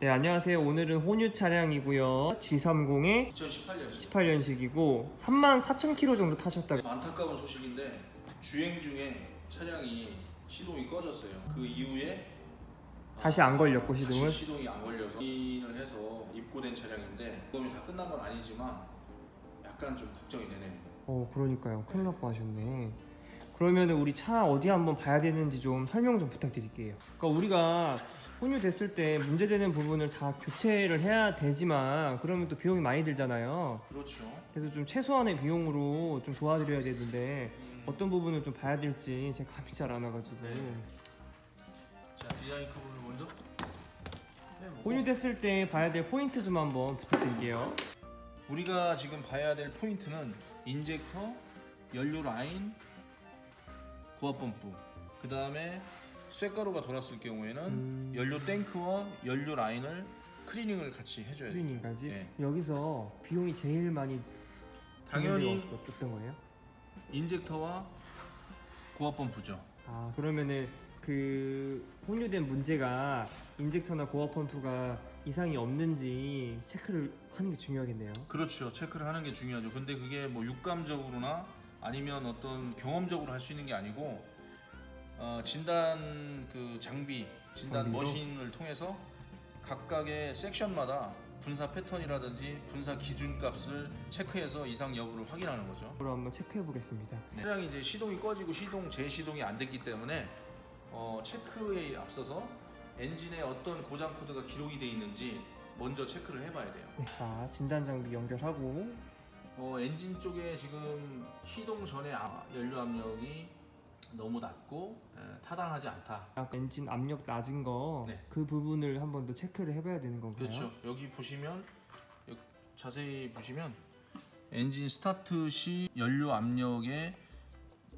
네 안녕하세요. 오늘은 혼유 차량이고요. G30의 2018년식 18년식이고 3만 4천 킬로 정도 타셨다고. 안타까운 소식인데 주행 중에 차량이 시동이 꺼졌어요. 그 이후에 다시 안 걸렸고 다시 시동을. 시동이 안 걸려서 인을 해서 입고된 차량인데 보험이 다 끝난 건 아니지만 약간 좀 걱정이 되네요. 어 그러니까요. 큰일 날 뻔하셨네. 그러면 우리 차 어디 한번 봐야 되는지 좀 설명 좀 부탁드릴게요. 그러니까 우리가 혼유 됐을 때 문제되는 부분을 다 교체를 해야 되지만 그러면 또 비용이 많이 들잖아요. 그렇죠. 그래서 좀 최소한의 비용으로 좀 도와드려야 되는데 음, 어떤 부분을 좀 봐야 될지 제가 감이 잘 안 와가지고 네. 자 디자인 부분을 먼저 네, 뭐. 혼유됐을 때 봐야 될 포인트 좀 한번 부탁드릴게요. 우리가 지금 봐야 될 포인트는 인젝터, 연료 라인, 고압 펌프. 그 다음에 쇳가루가 돌았을 경우에는 음. 연료 탱크와 연료 라인을 클리닝을 같이 해줘야 돼요. 클리닝까지 네. 여기서 비용이 제일 많이 당연히 드는 데가 어떤- 어떤 거예요? 인젝터와 고압 펌프죠. 아 그러면은 그 혼유된 문제가 인젝터나 고압 펌프가 이상이 없는지 체크를 하는 게 중요하겠네요. 그렇죠. 체크를 하는 게 중요하죠. 근데 그게 뭐 육감적으로나 아니면 어떤 경험적으로 할 수 있는 게 아니고 어, 진단 그 장비, 진단 장비로? 머신을 통해서 각각의 섹션마다 분사 패턴이라든지 분사 기준값을 체크해서 이상 여부를 확인하는 거죠. 그럼 한번 체크해 보겠습니다. 차량이 이제 시동이 꺼지고 시동 재시동이 안 됐기 때문에 어, 체크에 앞서서 엔진에 어떤 고장 코드가 기록이 돼 있는지 먼저 체크를 해봐야 돼요. 네, 자 진단 장비 연결하고 어, 엔진 쪽에 지금 시동 전에 아- 연료 압력이 너무 낮고 에, 타당하지 않다. 아까 엔진 압력 낮은 거 그 네. 부분을 한 번 더 체크를 해봐야 되는 건가요? 그렇죠. 여기 보시면 여- 자세히 보시면 엔진 스타트 시 연료 압력의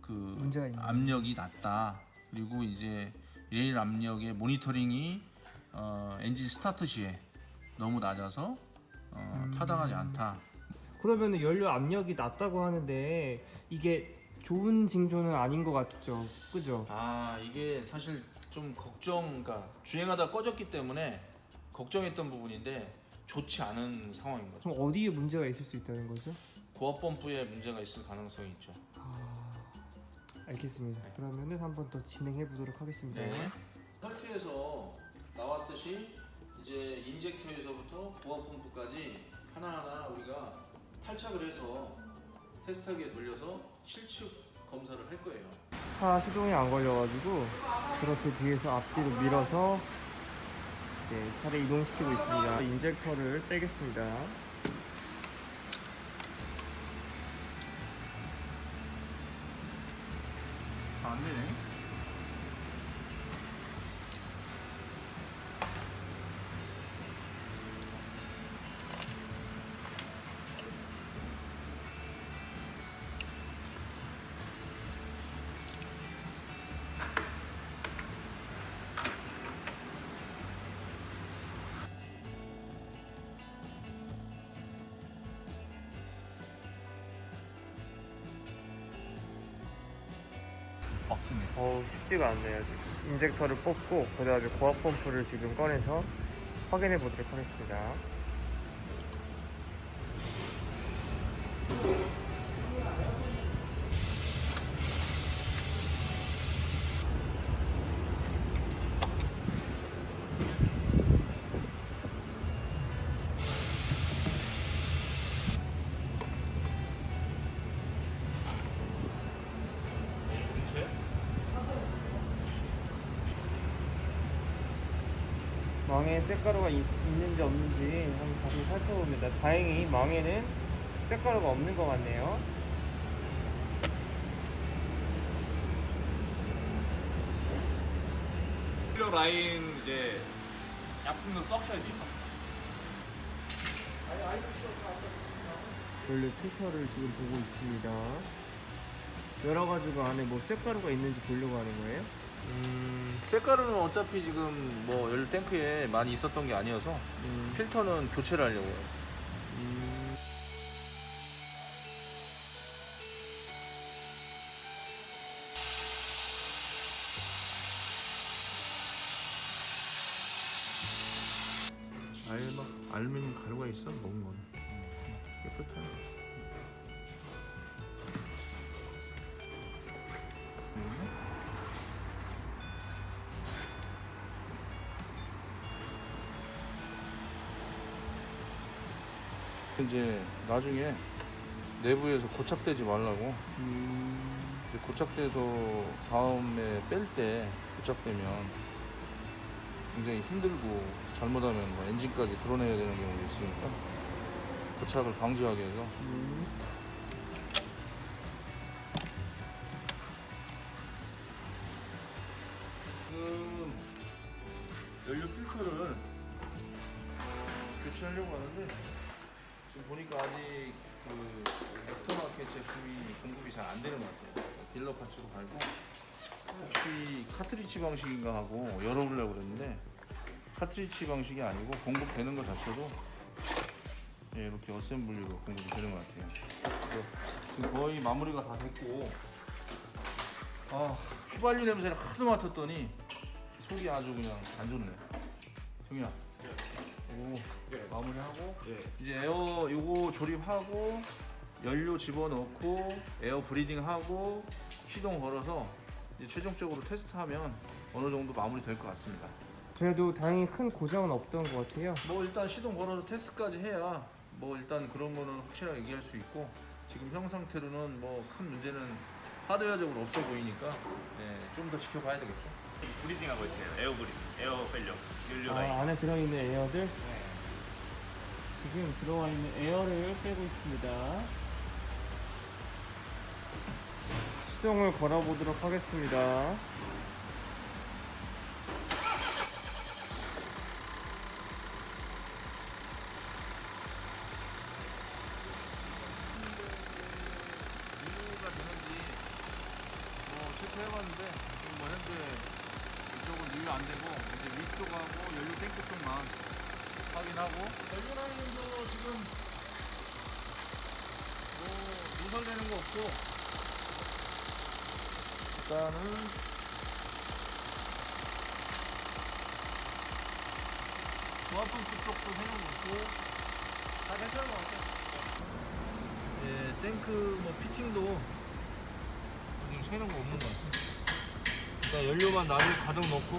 그 문제가 있네요. 압력이 낮다. 그리고 이제 레일 압력의 모니터링이 어, 엔진 스타트 시에 너무 낮아서 어, 음. 타당하지 않다. 그러면 연료 압력이 낮다고 하는데 이게 좋은 징조는 아닌 것 같죠, 그죠? 아 이게 사실 좀 걱정, 그러니까 주행하다 꺼졌기 때문에 걱정했던 부분인데 좋지 않은 상황인 거죠. 그럼 어디에 문제가 있을 수 있다는 거죠? 고압 펌프에 문제가 있을 가능성이 있죠. 아, 알겠습니다. 네. 그러면은 한번 더 진행해 보도록 하겠습니다. 헐트에서 나왔듯이 이제 인젝터에서부터 고압 펌프까지 하나하나 우리가 탈착을 해서 테스트하기에 돌려서 실측 검사를 할 거예요. 차 시동이 안 걸려가지고 저렇게 뒤에서 앞뒤로 밀어서 네, 차를 이동시키고 있습니다. 인젝터를 빼겠습니다. 안 되네. 어우 쉽지가 않네요 지금. 인젝터를 뽑고 그 다음에 고압 펌프를 지금 꺼내서 확인해 보도록 하겠습니다. 망에 쇳가루가 있, 는지 없는지 한번 다시 살펴봅니다. 다행히 망에는 쇳가루가 없는 것 같네요. 필러 라인 이제 약품도 썩셔야지. 원래 필터를 지금 보고 있습니다. 여러 가지가 안에 뭐 쇳가루가 있는지 보려고 하는 거예요? 음, 쇳가루는 어차피 지금 뭐 연료 탱크에 많이 있었던 게 아니어서 음, 필터는 교체를 하려고요. 음, 아예 막 알루미늄 가루가 있어 먹은 거는 깨끗해. 음. 이제 나중에 내부에서 고착되지 말라고. 이제 고착돼서 다음에 뺄 때 고착되면 굉장히 힘들고 잘못하면 뭐 엔진까지 드러내야 되는 경우도 있으니까 고착을 방지하기 위해서. 지금 연료 필터를 어, 교체하려고 하는데 지금 보니까 아직 그 애프터마켓 제품이 공급이 잘 안 되는 것 같아요. 딜러 파츠로 갈고 혹시 카트리지 방식인가 하고 열어보려고 그랬는데 카트리지 방식이 아니고 공급되는 것 자체도 예, 이렇게 어셈블리로 공급이 되는 것 같아요. 지금 거의 마무리가 다 됐고 아 휘발유 냄새를 하도 맡았더니 속이 아주 그냥 안 좋네. 정이야. 오 네. 마무리하고 예. 이제 에어 요거 조립하고 연료 집어넣고 에어 브리딩하고 시동 걸어서 이제 최종적으로 테스트하면 어느 정도 마무리 될 것 같습니다. 그래도 다행히 큰 고장은 없던 것 같아요. 뭐 일단 시동 걸어서 테스트까지 해야 뭐 일단 그런 거는 확실하게 얘기할 수 있고 지금 형 상태로는 뭐 큰 문제는 하드웨어적으로 없어 보이니까 네, 좀더 지켜봐야 되겠죠. 브리딩 하고 있어요. 에어 브리딩, 에어 펠력, 연료 라인. 아, 안에 들어있는 에어들 네. 지금 들어와 있는 에어를 빼고 있습니다. 시동을 걸어보도록 하겠습니다. 되는지 뭐 체크해봤는데 지금 뭐 현재 이쪽은 유유 안 되고 이제 위쪽하고 연료 탱크 쪽만 확인하고 연료 라인도 지금 뭐 누설되는 거 없고 일단은 조합분수 쪽도 해놓고 다 괜찮은 것 같아요. 예, 탱크 뭐 피팅도 지금 새는 거 없는 것 같아요. 일단 연료만 나를 가득 넣고